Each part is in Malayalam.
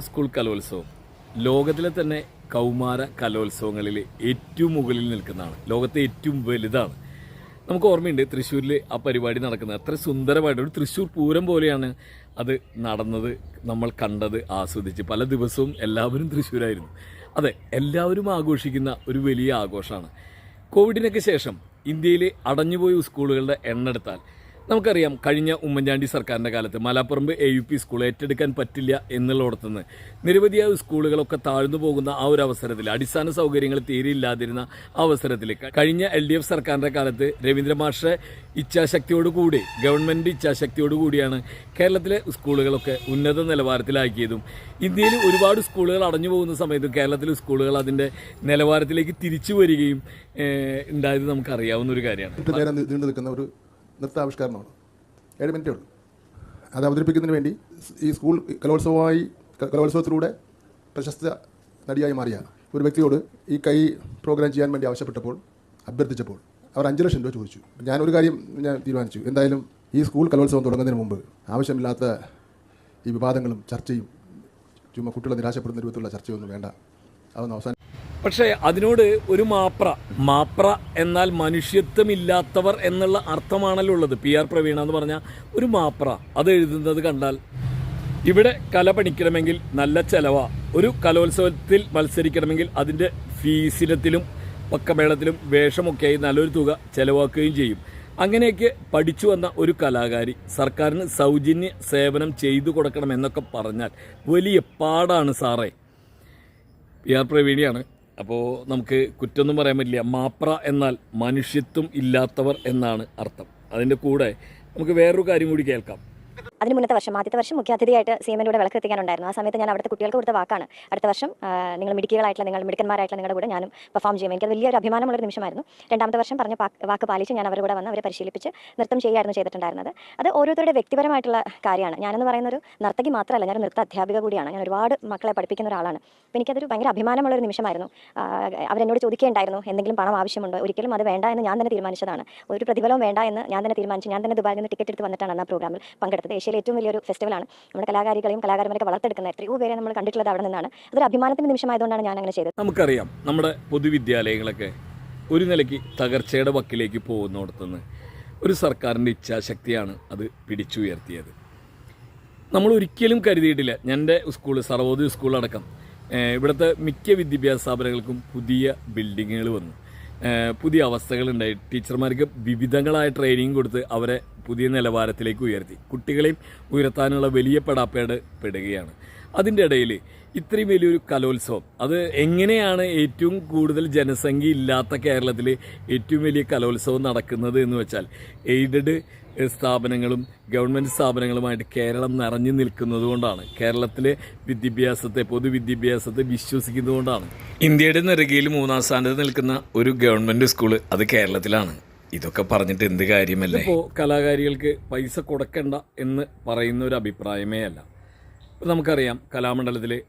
സ്കൂൾ കലോത്സവം ലോകത്തിലെ തന്നെ കൗമാര കലോത്സവങ്ങളിൽ ഏറ്റവും മുകളിൽ നിൽക്കുന്നതാണ്. ലോകത്തെ ഏറ്റവും വലുതാണ്. നമുക്ക് ഓർമ്മയുണ്ട് തൃശ്ശൂരിൽ ആ പരിപാടി നടക്കുന്നത്. അത്ര സുന്ദരമായിട്ട് ഒരു തൃശ്ശൂർ പൂരം പോലെയാണ് അത് നടന്നത് നമ്മൾ കണ്ടത് ആസ്വദിച്ച്. പല ദിവസവും എല്ലാവരും തൃശ്ശൂരായിരുന്നു. അതെ എല്ലാവരും ആഘോഷിക്കുന്ന ഒരു വലിയ ആഘോഷമാണ്. കോവിഡിനൊക്കെ ശേഷം ഇന്ത്യയിൽ അടഞ്ഞുപോയ സ്കൂളുകളുടെ എണ്ണെടുത്താൽ നമുക്കറിയാം കഴിഞ്ഞ ഉമ്മൻചാണ്ടി സർക്കാരിന്റെ കാലത്ത് മലപ്പുറമ്പ് എ യു പി സ്കൂൾ ഏറ്റെടുക്കാൻ പറ്റില്ല എന്നുള്ളിടത്തുനിന്ന് നിരവധിയായ സ്കൂളുകളൊക്കെ താഴ്ന്നു പോകുന്ന ആ ഒരു അവസരത്തിൽ അടിസ്ഥാന സൗകര്യങ്ങൾ തീരെ ഇല്ലാതിരുന്ന അവസരത്തിൽ കഴിഞ്ഞ എൽ ഡി എഫ് സർക്കാരിന്റെ കാലത്ത് രവീന്ദ്ര മാഷെ ഇച്ഛാശക്തിയോടുകൂടി ഗവൺമെന്റ് ഇച്ഛാശക്തിയോടുകൂടിയാണ് കേരളത്തിലെ സ്കൂളുകളൊക്കെ ഉന്നത നിലവാരത്തിലാക്കിയതും. ഇന്ത്യയിൽ ഒരുപാട് സ്കൂളുകൾ അടഞ്ഞു പോകുന്ന സമയത്ത് കേരളത്തിലെ സ്കൂളുകൾ അതിന്റെ നിലവാരത്തിലേക്ക് തിരിച്ചു വരികയും ഉണ്ടായത് നമുക്കറിയാവുന്ന ഒരു കാര്യമാണ്. ഒരു നൃത്താവിഷ്കരണമാണ്. ഏഴ് മിനിറ്റേ ഉള്ളൂ. അത് അവതരിപ്പിക്കുന്നതിന് വേണ്ടി ഈ സ്കൂൾ കലോത്സവമായി കലോത്സവത്തിലൂടെ പ്രശസ്ത നടിയായി മാറിയ ഒരു വ്യക്തിയോട് ഈ കൈ പ്രോഗ്രാം ചെയ്യാൻ വേണ്ടി ആവശ്യപ്പെട്ടപ്പോൾ അഭ്യർത്ഥിച്ചപ്പോൾ അവർ അഞ്ച് ലക്ഷം രൂപ ചോദിച്ചു. ഞാനൊരു കാര്യം ഞാൻ തീരുമാനിച്ചു. എന്തായാലും ഈ സ്കൂൾ കലോത്സവം തുടങ്ങുന്നതിന് മുമ്പ് ആവശ്യമില്ലാത്ത ഈ വിവാദങ്ങളും ചർച്ചയും ചുമ്മാ കുട്ടികളെ നിരാശപ്പെടുന്ന രൂപത്തിലുള്ള ചർച്ചയൊന്നും വേണ്ട. അതൊന്ന് അവസാനം പക്ഷേ അതിനോട് ഒരു മാപ്ര മാപ്ര എന്നാൽ മനുഷ്യത്വമില്ലാത്തവർ എന്നുള്ള അർത്ഥമാണല്ലോ ഉള്ളത്. പി ആർ പ്രവീണ എന്ന് പറഞ്ഞാൽ ഒരു മാപ്ര അത് എഴുതുന്നത് കണ്ടാൽ ഇവിടെ കല പഠിക്കണമെങ്കിൽ നല്ല ചെലവാ. ഒരു കലോത്സവത്തിൽ മത്സരിക്കണമെങ്കിൽ അതിന്റെ ഫീസിനത്തിലും പക്കമേളത്തിലും വേഷമൊക്കെയായി നല്ലൊരു തുക ചെലവാക്കുകയും ചെയ്യും. അങ്ങനെയൊക്കെ പഠിച്ചു വന്ന ഒരു കലാകാരി സർക്കാരിന് സൗജന്യ സേവനം ചെയ്തു കൊടുക്കണം എന്നൊക്കെ പറഞ്ഞാൽ വലിയ പാടാണ് സാറേ. പി ആർ പ്രവീണിയാണ് അപ്പോൾ നമുക്ക് കുറ്റമൊന്നും പറയാൻ പറ്റില്ല. മാപ്ര എന്നാൽ മനുഷ്യത്വം ഇല്ലാത്തവർ എന്നാണ് അർത്ഥം. അതിന്റെ കൂടെ നമുക്ക് വേറൊരു കാര്യം കൂടി കേൾക്കാം. അതിന് മുന്നത്തെ വർഷം ആദ്യത്തെ വർഷം മുഖ്യാതിഥിയായിട്ട് സി എമ്മിലൂടെ വിളക്ക് എത്തിക്കാനുണ്ടായിരുന്നു ആ സമയത്ത് ഞാൻ അവിടുത്തെ കുട്ടികൾക്ക് കൊടുത്ത വാക്കാണ്. അടുത്ത വർഷം നിങ്ങൾ മിടുക്കികളായിട്ടുള്ള നിങ്ങൾ മിടുക്കന്മാരായിട്ടുള്ള നിങ്ങളുടെ കൂടെ ഞാനും പെർഫോം ചെയ്യും എനിക്കത് വലിയൊരു അഭിമാനമുള്ളൊരു നിമിഷമായിരുന്നു. രണ്ടാമത്തെ വർഷം പറഞ്ഞ വാക്ക് പാലിച്ച് ഞാൻ അവരുടെ കൂടെ വന്ന് അവരെ പരിശീലിപ്പിച്ച് നൃത്തം ചെയ്യുമായിരുന്നു ചെയ്തിട്ടുണ്ടായിരുന്നത്. അത് ഓരോരുത്തരുടെ വ്യക്തിപരമായിട്ടുള്ള കാര്യമാണ്. ഞാനെന്ന് പറയുന്ന ഒരു നർത്തകി മാത്രമല്ല ഞാൻ നൃത്ത അധ്യാപിക കൂടിയാണ്. ഞാൻ ഒരുപാട് മക്കളെ പഠിപ്പിക്കുന്ന ഒരാളാണ്. അപ്പോൾ എനിക്കതൊരു ഭയങ്കര അഭിമാനമുള്ളൊരു നിമിഷമായിരുന്നു. അവരെന്നോട് ചോദിക്കുകയുണ്ടായിരുന്നു എന്തെങ്കിലും പണം ആവശ്യമുണ്ടോ? ഒരിക്കലും അത് വേണ്ട എന്ന് ഞാൻ തന്നെ തീരുമാനിച്ചതാണ്. ഒരു പ്രതിഫലവും വേണ്ട എന്ന് ഞാൻ തന്നെ തീരുമാനിച്ചു ഞാൻ തന്നെ ദുബായിൽ നിന്ന് ടിക്കറ്റ് എടുത്ത് വന്നിട്ടാണ് ആ പ്രോഗ്രാമിൽ പങ്കെടുത്തത്. ഏഷ്യയിലെ ഏറ്റവും വലിയൊരു ഫെസ്റ്റിവലാണ്. നമ്മുടെ കലാകാരികളെയും കലാകാരന്മാരൊക്കെ വളർത്തെടുക്കുന്ന എത്രയോ പേരെ നമ്മൾ കണ്ടിട്ടുള്ളത് അവിടെ നിന്നാണ്. അതൊരു അഭിമാനത്തിന്റെ നിമിഷമായതുകൊണ്ടാണ് ഞാൻ അങ്ങനെ ചെയ്തത്. നമുക്കറിയാം നമ്മുടെ പൊതുവിദ്യാലയങ്ങളൊക്കെ ഒരു നിലയ്ക്ക് തകർച്ചയുടെ വക്കിലേക്ക് പോകുന്നിടത്തുനിന്ന് ഒരു സർക്കാരിന്റെ ഇച്ഛാശക്തിയാണ് അത് പിടിച്ചുയർത്തിയത്. നമ്മൾ ഒരിക്കലും കരുതിയിട്ടില്ല എന്റെ സ്കൂൾ സർവോദയ സ്കൂളടക്കം ഇവിടുത്തെ മിക്ക വിദ്യാഭ്യാസ സ്ഥാപനങ്ങൾക്കും പുതിയ ബിൽഡിങ്ങുകൾ വന്നു. പുതിയ അവസ്ഥകളുണ്ടായി ടീച്ചർമാർക്ക് വിവിധങ്ങളായ ട്രെയിനിങ് കൊടുത്ത് അവരെ പുതിയ നിലവാരത്തിലേക്ക് ഉയർത്തി. കുട്ടികളെയും ഉയർത്താനുള്ള വലിയ പെടാപ്പേട് പെടുകയാണ്. അതിന്റെ ഇടയിൽ ഇത്രയും വലിയൊരു കലോത്സവം. അത് എങ്ങനെയാണ് ഏറ്റവും കൂടുതൽ ജനസംഖ്യ ഇല്ലാത്ത കേരളത്തിൽ ഏറ്റവും വലിയ കലോത്സവം നടക്കുന്നത് എന്ന് വെച്ചാൽ എയ്ഡഡ് സ്ഥാപനങ്ങളും ഗവൺമെന്റ് സ്ഥാപനങ്ങളുമായിട്ട് കേരളം നിറഞ്ഞു നിൽക്കുന്നത് കൊണ്ടാണ്. കേരളത്തിലെ വിദ്യാഭ്യാസത്തെ പൊതുവിദ്യാഭ്യാസത്തെ വിശ്വസിക്കുന്നതുകൊണ്ടാണ് ഇന്ത്യയുടെ നെറുകയിൽ മൂന്നാം സ്ഥാനത്ത് നിൽക്കുന്ന ഒരു ഗവൺമെന്റ് സ്കൂൾ അത് കേരളത്തിലാണ്. ഇതൊക്കെ പറഞ്ഞിട്ട് എന്ത് കാര്യമല്ലേ? ഇപ്പോൾ കലാകാരികൾക്ക് പൈസ കൊടുക്കണ്ട എന്ന് പറയുന്ന ഒരു അഭിപ്രായമേ അല്ല. നമുക്കറിയാം കലാമണ്ഡലത്തിലെ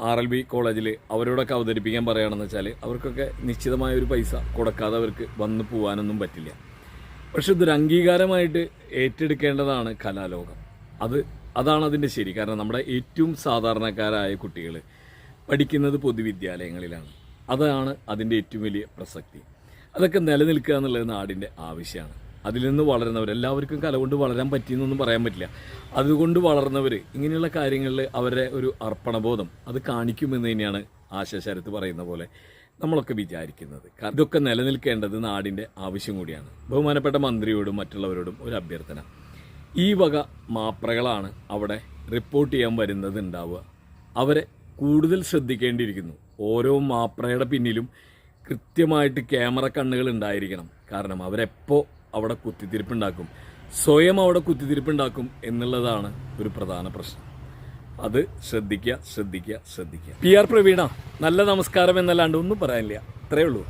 ആർ എൽ ബി കോളേജിൽ അവരോടൊക്കെ അവതരിപ്പിക്കാൻ പറയുകയാണെന്ന് വെച്ചാൽ അവർക്കൊക്കെ നിശ്ചിതമായ ഒരു പൈസ കൊടുക്കാതെ അവർക്ക് വന്നു പോകാനൊന്നും പറ്റില്ല. പക്ഷെ ഇതൊരു അംഗീകാരമായിട്ട് ഏറ്റെടുക്കേണ്ടതാണ് കലാലോകം. അത് അതാണ് അതിന്റെ ശരി. കാരണം നമ്മുടെ ഏറ്റവും സാധാരണക്കാരായ കുട്ടികൾ പഠിക്കുന്നത് പൊതുവിദ്യാലയങ്ങളിലാണ്. അതാണ് അതിന്റെ ഏറ്റവും വലിയ പ്രസക്തി. അതൊക്കെ നിലനിൽക്കുക എന്നുള്ളത് നാടിന്റെ ആവശ്യമാണ്. അതിൽ നിന്ന് വളരുന്നവർ എല്ലാവർക്കും കല കൊണ്ട് വളരാൻ പറ്റിയെന്നൊന്നും പറയാൻ പറ്റില്ല. അതുകൊണ്ട് വളർന്നവർ ഇങ്ങനെയുള്ള കാര്യങ്ങളിൽ അവരുടെ ഒരു അർപ്പണബോധം അത് കാണിക്കുമെന്ന് തന്നെയാണ് ആശയശരത്ത് പറയുന്ന പോലെ നമ്മളൊക്കെ വിചാരിക്കുന്നത്. ഇതൊക്കെ നിലനിൽക്കേണ്ടത് നാടിന്റെ ആവശ്യം കൂടിയാണ്. ബഹുമാനപ്പെട്ട മന്ത്രിയോടും മറ്റുള്ളവരോടും ഒരു അഭ്യർത്ഥന. ഈ വക മാപ്രകളാണ് അവിടെ റിപ്പോർട്ട് ചെയ്യാൻ വരുന്നത് ഉണ്ടാവുക. അവരെ കൂടുതൽ ശ്രദ്ധിക്കേണ്ടിയിരിക്കുന്നു. ഓരോ മാപ്രയുടെ പിന്നിലും കൃത്യമായിട്ട് ക്യാമറ കണ്ണുകൾ ഉണ്ടായിരിക്കണം. കാരണം അവരെപ്പോൾ അവിടെ കുത്തിത്തിരിപ്പുണ്ടാക്കും. സ്വയം അവിടെ കുത്തിത്തിരിപ്പുണ്ടാക്കും എന്നുള്ളതാണ് ഒരു പ്രധാന പ്രശ്നം. അത് ശ്രദ്ധിക്കുക ശ്രദ്ധിക്കുക ശ്രദ്ധിക്കുക. പി ആർ പ്രവീണ നല്ല നമസ്കാരം എന്നല്ലാണ്ട് ഒന്നും പറയാനില്ല. അത്രയേ ഉള്ളൂ.